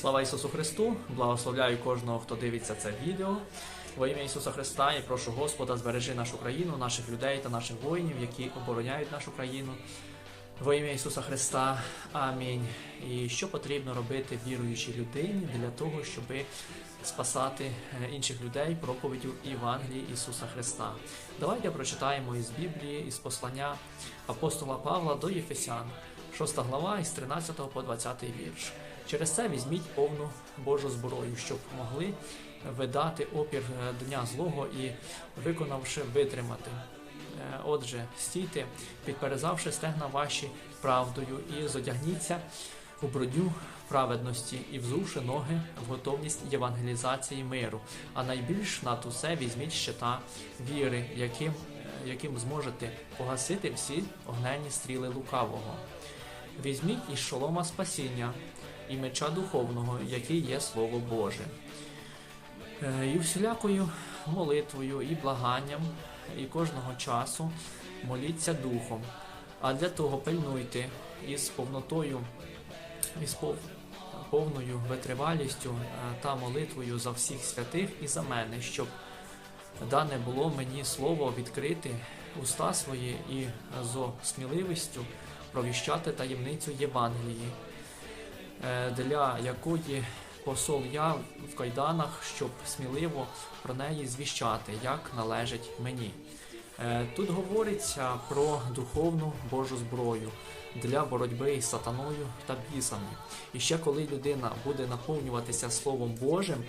Слава Ісусу Христу! Благословляю кожного, хто дивиться це відео. Во ім'я Ісуса Христа і прошу Господа, збережи нашу країну, наших людей та наших воїнів, які обороняють нашу країну. Во ім'я Ісуса Христа. Амінь. І що потрібно робити віруючій людині для того, щоб спасати е, інших людей проповіддю Євангелії Ісуса Христа? Давайте прочитаємо із Біблії, із послання апостола Павла до Єфесян, 6 глава із 13 по 20 вірш. Через це візьміть повну Божу зброю, щоб могли видати опір е, дня злого і, виконавши, витримати. Е, Отже, стійте, підперезавши стегна ваші правдою, і зодягніться у броню праведності і взувши ноги в готовність євангелізації миру. А найбільш над усе візьміть щита віри, яким, е, яким зможете погасити всі огненні стріли лукавого. Візьміть із шолома спасіння і меча духовного, який є Слово Боже. Е, І всілякою молитвою і благанням, і кожного часу моліться духом. А для того пильнуйте із повнотою, із пов- повною витривалістю е, та молитвою за всіх святих і за мене, щоб дане було мені слово відкрити уста свої і зо сміливістю провіщати таємницю Євангелії, е, для якої посол я в кайданах, щоб сміливо про неї звіщати, як належить мені. Е, Тут говориться про духовну Божу зброю для боротьби із сатаною та бісами. І ще коли людина буде наповнюватися Словом Божим,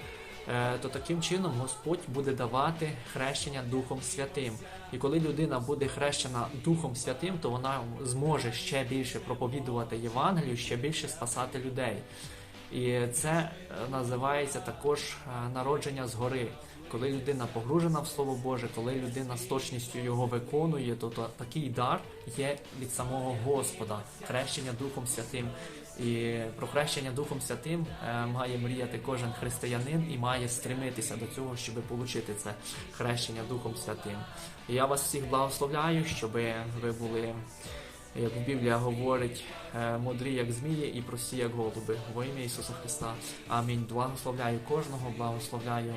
то таким чином Господь буде давати хрещення Духом Святим. І коли людина буде хрещена Духом Святим, то вона зможе ще більше проповідувати Євангелію, ще більше спасати людей. І це е, називається також е, народження згори. Коли людина погружена в Слово Боже, коли людина з точністю його виконує, то, то такий дар є від самого Господа, хрещення Духом Святим. І про хрещення Духом Святим е, має мріяти кожен християнин і має стремитися до цього, щоб отримати це хрещення Духом Святим. І я вас всіх благословляю, щоб ви були як Біблія говорить, е, мудрі як змії і прості як голуби. Во ім'я Ісуса Христа. Амінь. Благословляю кожного, благословляю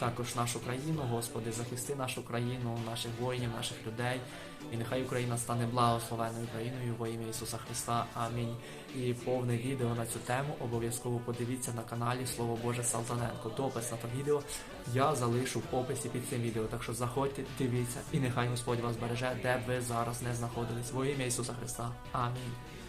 також нашу країну, Господи, захисти нашу країну, наших воїнів, наших людей. І нехай Україна стане благословеною країною во ім'я Ісуса Христа. Амінь. І повне відео на цю тему обов'язково подивіться на каналі Слово Боже Салтаненко. Допис на те відео я залишу в описі під цим відео. Так що заходьте, дивіться, і нехай Господь вас береже, де б ви зараз не знаходились. Во ім'я Ісуса Христа. Амінь.